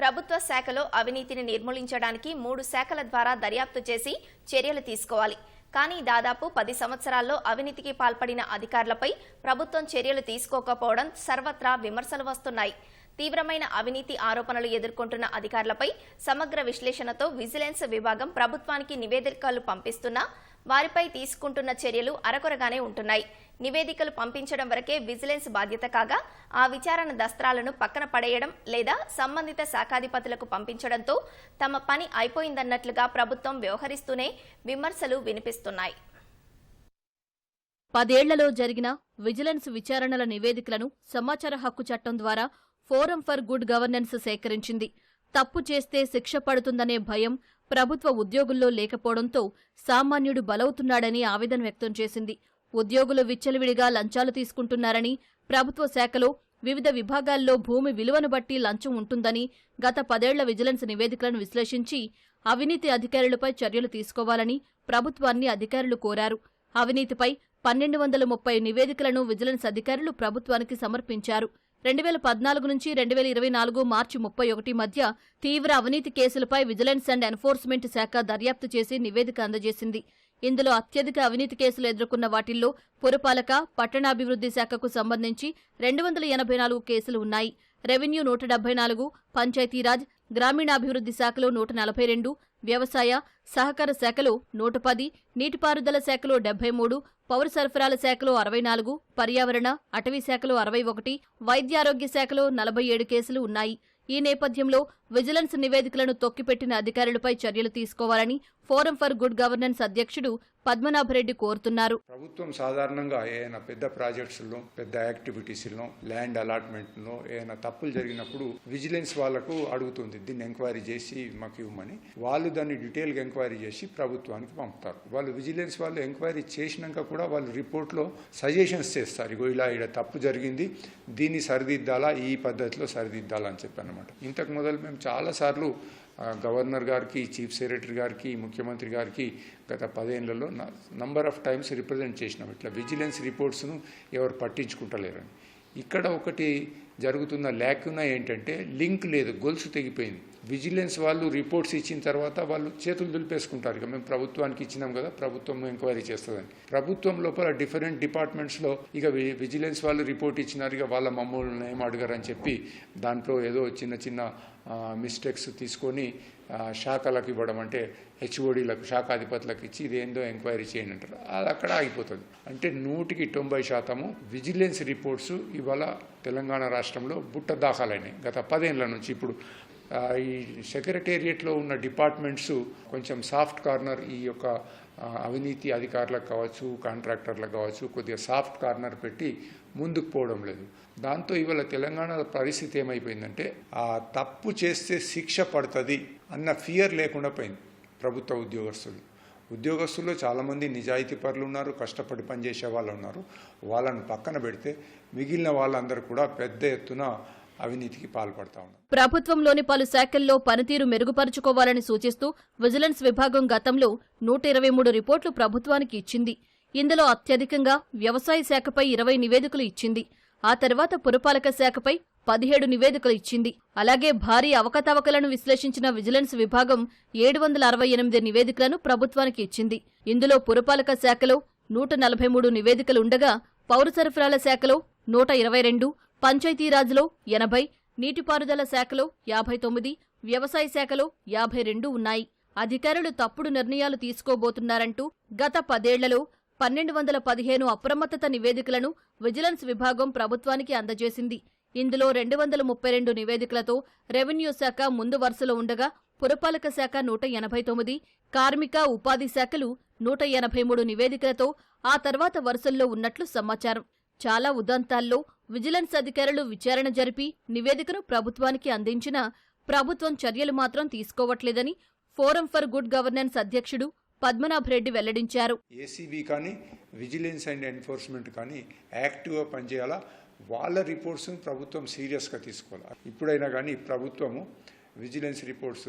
ప్రభుత్వ శాఖలో అవినీతిని నిర్మూలించడానికి మూడు శాఖల ద్వారా దర్యాప్తు చేసి చర్యలు తీసుకోవాలి. కానీ దాదాపు పది సంవత్సరాల్లో అవినీతికి పాల్పడిన అధికారులపై ప్రభుత్వం చర్యలు తీసుకోకపోవడం సర్వత్రా విమర్శలు వస్తున్నాయి. తీవ్రమైన అవినీతి ఆరోపణలు ఎదుర్కొంటున్న అధికారులపై సమగ్ర విశ్లేషణతో విజిలెన్స్ విభాగం ప్రభుత్వానికి నివేదికలు పంపిస్తున్నా వారిపై తీసుకుంటున్న చర్యలు అరకొరగానే ఉంటున్నాయి. నివేదికలు పంపించడం వరకే విజిలెన్స్ బాధ్యత కాగా ఆ విచారణ దస్త్రాలను పక్కన పడేయడం లేదా సంబంధిత శాఖాధిపతులకు పంపించడంతో తమ పని అయిపోయిందన్నట్లుగా ప్రభుత్వం వ్యవహరిస్తూనే విమర్శలు వినిపిస్తున్నాయి. పదేళ్ళలో జరిగిన విజిలెన్స్ విచారణల నివేదికలను సమాచార హక్కు చట్టం ద్వారా ఫోరం ఫర్ గుడ్ గవర్నెన్స్ సేకరించింది. తప్పు చేస్తే శిక్ష పడుతుందనే భయం ప్రభుత్వ ఉద్యోగుల్లో లేకపోవడంతో సామాన్యుడు బలవుతున్నాడని ఆవేదన వ్యక్తం చేసింది. ఉద్యోగులు విచ్చలవిడిగా లంచాలు తీసుకుంటున్నారని ప్రభుత్వ శాఖలో వివిధ విభాగాల్లో భూమి విలువను బట్టి లంచం ఉంటుందని గత పదేళ్ళ విజిలెన్స్ నివేదికలను విశ్లేషించి అవినీతి అధికారులపై చర్యలు తీసుకోవాలని ప్రభుత్వాన్ని అధికారులు కోరారు. అవినీతిపై పన్నెండు వందల ముప్పై నివేదికలను విజిలెన్స్ అధికారులు ప్రభుత్వానికి సమర్పించారు. రెండు వేల పద్నాలుగు నుంచి రెండు వేల ఇరవై నాలుగు మార్చి ముప్పై ఒకటి మధ్య తీవ్ర అవినీతి కేసులపై విజిలెన్స్ అండ్ ఎన్ఫోర్స్మెంట్ శాఖ దర్యాప్తు చేసి నివేదిక అందజేసింది. ఇందులో అత్యధిక అవినీతి కేసులు ఎదుర్కొన్న వాటిల్లో పురపాలక పట్టణాభివృద్ధి శాఖకు సంబంధించి రెండు వందల ఎనభై నాలుగు కేసులు ఉన్నాయి. రెవెన్యూ నూట డెబ్బై నాలుగు పంచాయతీరాజ్ గ్రామీణాభివృద్ధి శాఖలో నూట నలభై రెండు వ్యవసాయ సహకార శాఖలో నూట పది నీటిపారుదల శాఖలో డెబ్బై మూడు పౌర సరఫరాల శాఖలో అరవై నాలుగు పర్యావరణ అటవీ శాఖలో అరవై ఒకటి వైద్యారోగ్య శాఖలో నలభై ఏడు కేసులు ఉన్నాయి. ఈ నేపథ్యంలో విజిలెన్స్ నివేదికలను తొక్కిపెట్టిన అధికారులపై చర్యలు తీసుకోవాలని ఫోరం ఫర్ గుడ్ గవర్నెన్స్ అధ్యక్షుడు పద్మనాభరెడ్డి కోరుతున్నారు. ప్రభుత్వం సాధారణంగా ఏదైనా పెద్ద ప్రాజెక్ట్స్లో పెద్ద యాక్టివిటీస్లో ల్యాండ్ అలాట్మెంట్లో ఏదైనా తప్పులు జరిగినప్పుడు విజిలెన్స్ వాళ్ళకు అడుగుతుంది దీన్ని ఎంక్వైరీ చేసి మాకు ఇవ్వమని. వాళ్ళు దాన్ని డీటెయిల్గా ఎంక్వైరీ చేసి ప్రభుత్వానికి పంపుతారు. వాళ్ళు విజిలెన్స్ వాళ్ళు ఎంక్వైరీ చేసినాక కూడా వాళ్ళు రిపోర్ట్లో సజెషన్స్ చేస్తారు. ఇగో ఇలా ఇక్కడ తప్పు జరిగింది దీన్ని సరిదిద్దాలా ఈ పద్ధతిలో సరిదిద్దాలా అని చెప్పి అనమాట ఇంతకు మొదలు మేము చాలాసార్లు గవర్నర్ గారికి చీఫ్ సెక్రటరీ గారికి ముఖ్యమంత్రి గారికి గత పదేళ్ళలో నంబర్ ఆఫ్ టైమ్స్ రిప్రజెంట్ చేసినాం. ఇట్లా విజిలెన్స్ రిపోర్ట్స్ను ఎవరు పట్టించుకుంటలేరని. ఇక్కడ ఒకటి జరుగుతున్న ల్యాక్యునా ఏంటంటే లింక్ లేదు గొలుసు తెగిపోయింది. విజిలెన్స్ వాళ్ళు రిపోర్ట్స్ ఇచ్చిన తర్వాత వాళ్ళు చేతులు దులిపేసుకుంటారు. ఇక మేము ప్రభుత్వానికి ఇచ్చినాం కదా ప్రభుత్వం ఎంక్వైరీ చేస్తుందని. ప్రభుత్వం లోపల డిఫరెంట్ డిపార్ట్మెంట్స్లో ఇక విజిలెన్స్ వాళ్ళు రిపోర్ట్ ఇచ్చినారు. ఇక వాళ్ళ మమ్మల్ని ఏం అడగారని చెప్పి దాంట్లో ఏదో చిన్న చిన్న మిస్టేక్స్ తీసుకొని శాఖలకు ఇవ్వడం అంటే హెచ్ఓడీలకు శాఖాధిపతులకు ఇచ్చి ఇదేందో ఎంక్వైరీ చేయండి అంటారు. అది అక్కడ ఆగిపోతుంది. అంటే నూటికి తొంభై శాతము విజిలెన్స్ రిపోర్ట్స్ ఇవాళ తెలంగాణ రాష్ట్రంలో బుట్ట దాఖలైనాయి. గత పదేళ్ళ నుంచి ఇప్పుడు ఈ సెక్రటేరియట్లో ఉన్న డిపార్ట్మెంట్స్ కొంచెం సాఫ్ట్ కార్నర్ ఈ యొక్క అవినీతి అధికారులకు కావచ్చు కాంట్రాక్టర్లకు కావచ్చు కొద్దిగా సాఫ్ట్ కార్నర్ పెట్టి ముందుకు పోవడం లేదు. దాంతో ఇవాళ తెలంగాణ పరిస్థితి ఏమైపోయిందంటే ఆ తప్పు చేస్తే శిక్ష పడుతుంది అన్న ఫియర్ లేకుండా పోయింది ప్రభుత్వ ఉద్యోగస్తులు. ఉద్యోగస్తుల్లో చాలామంది నిజాయితీ పరులు ఉన్నారు కష్టపడి పనిచేసే వాళ్ళు ఉన్నారు. వాళ్ళను పక్కన పెడితే మిగిలిన వాళ్ళందరూ కూడా పెద్ద ఎత్తున అవినీతికి పాల్పడతా ఉన్నారు ప్రభుత్వంలోని పలు శాఖల్లో పనితీరు మెరుగుపరుచుకోవాలని సూచిస్తూ విజిలెన్స్ విభాగం గతంలో నూట ఇరవై మూడు రిపోర్టులు ప్రభుత్వానికి ఇచ్చింది. ఇందులో అత్యధికంగా వ్యవసాయ శాఖపై ఇరవై నివేదికలు ఇచ్చింది. ఆ తర్వాత పురపాలక శాఖపై పదిహేడు నివేదికలు ఇచ్చింది. అలాగే భారీ అవకతవకలను విశ్లేషించిన విజిలెన్స్ విభాగం ఏడు వందల అరవై ఎనిమిది నివేదికలను ప్రభుత్వానికి ఇచ్చింది. ఇందులో పురపాలక శాఖలో నూట నలభై మూడు నివేదికలు ఉండగా పౌర సరఫరాల శాఖలో నూట ఇరవై రెండు పంచాయతీరాజ్లో ఎనభై నీటిపారుదల శాఖలో యాభై తొమ్మిది వ్యవసాయ శాఖలో యాభై రెండు ఉన్నాయి. అధికారులు తప్పుడు నిర్ణయాలు తీసుకోబోతున్నారంటూ గత పదేళ్ళలో పన్నెండు వందల పదిహేను అప్రమత్తత నివేదికలను విజిలెన్స్ విభాగం ప్రభుత్వానికి అందజేసింది. ఇందులో రెండు వందల ముప్పై రెండు నివేదికలతో రెవెన్యూ శాఖ ముందు వరుసలో ఉండగా పురపాలక శాఖ నూట ఎనభై తొమ్మిది కార్మిక ఉపాధి శాఖలు నూట ఎనభై మూడు నివేదికలతో ఆ తర్వాత వరుసల్లో ఉన్నట్లు సమాచారం. చాలా ఉదంతాల్లో విజిలెన్స్ అధికారులు విచారణ జరిపి నివేదికను ప్రభుత్వానికి అందించినా ప్రభుత్వం చర్యలు మాత్రం తీసుకోవట్లేదని ఫోరం ఫర్ గుడ్ గవర్నెన్స్ అధ్యక్షుడు పద్మనాభరెడ్డి వెల్లడించారు. ఏసీబీ కానీ విజిలెన్స్ అండ్ ఎన్ఫోర్స్మెంట్ కానీ యాక్టివ్గా పనిచేయాలా? వాళ్ళ రిపోర్ట్స్ను ప్రభుత్వం సీరియస్గా తీసుకోవాలి? ఇప్పుడైనా కానీ ప్రభుత్వము విజిలెన్స్ రిపోర్ట్స్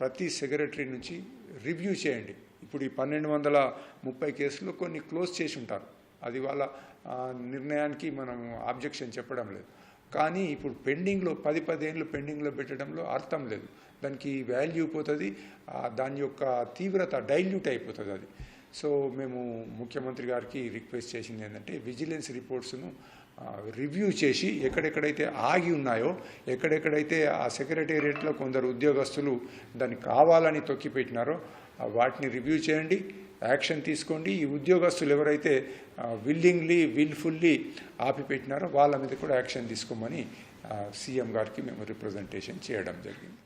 ప్రతి సెక్రటరీ నుంచి రివ్యూ చేయండి. ఇప్పుడు ఈ పన్నెండు వందల ముప్పై కేసులు కొన్ని క్లోజ్ చేసి ఉంటారు. అది వాళ్ళ నిర్ణయానికి మనం ఆబ్జెక్షన్ చెప్పడం లేదు. కానీ ఇప్పుడు పెండింగ్లో పది పదేళ్ళు పెండింగ్లో పెట్టడంలో అర్థం లేదు. దానికి వాల్యూ పోతుంది దాని యొక్క తీవ్రత డైల్యూట్ అయిపోతుంది అది. సో మేము ముఖ్యమంత్రి గారికి రిక్వెస్ట్ చేసింది ఏంటంటే విజిలెన్స్ రిపోర్ట్స్ను రివ్యూ చేసి ఎక్కడెక్కడైతే ఆగి ఉన్నాయో ఎక్కడెక్కడైతే ఆ సెక్రటేరియట్లో కొందరు ఉద్యోగస్తులు దాన్ని కావాలని తొక్కిపెట్టినారో వాటిని రివ్యూ చేయండి. యాక్షన్ తీసుకోండి. ఈ ఉద్యోగస్తులు ఎవరైతే విల్లింగ్లీ విల్ఫుల్లీ ఆపిపెట్టినారో వాళ్ళ మీద కూడా యాక్షన్ తీసుకోమని సీఎం గారికి మేము రిప్రజెంటేషన్ చేయడం జరిగింది.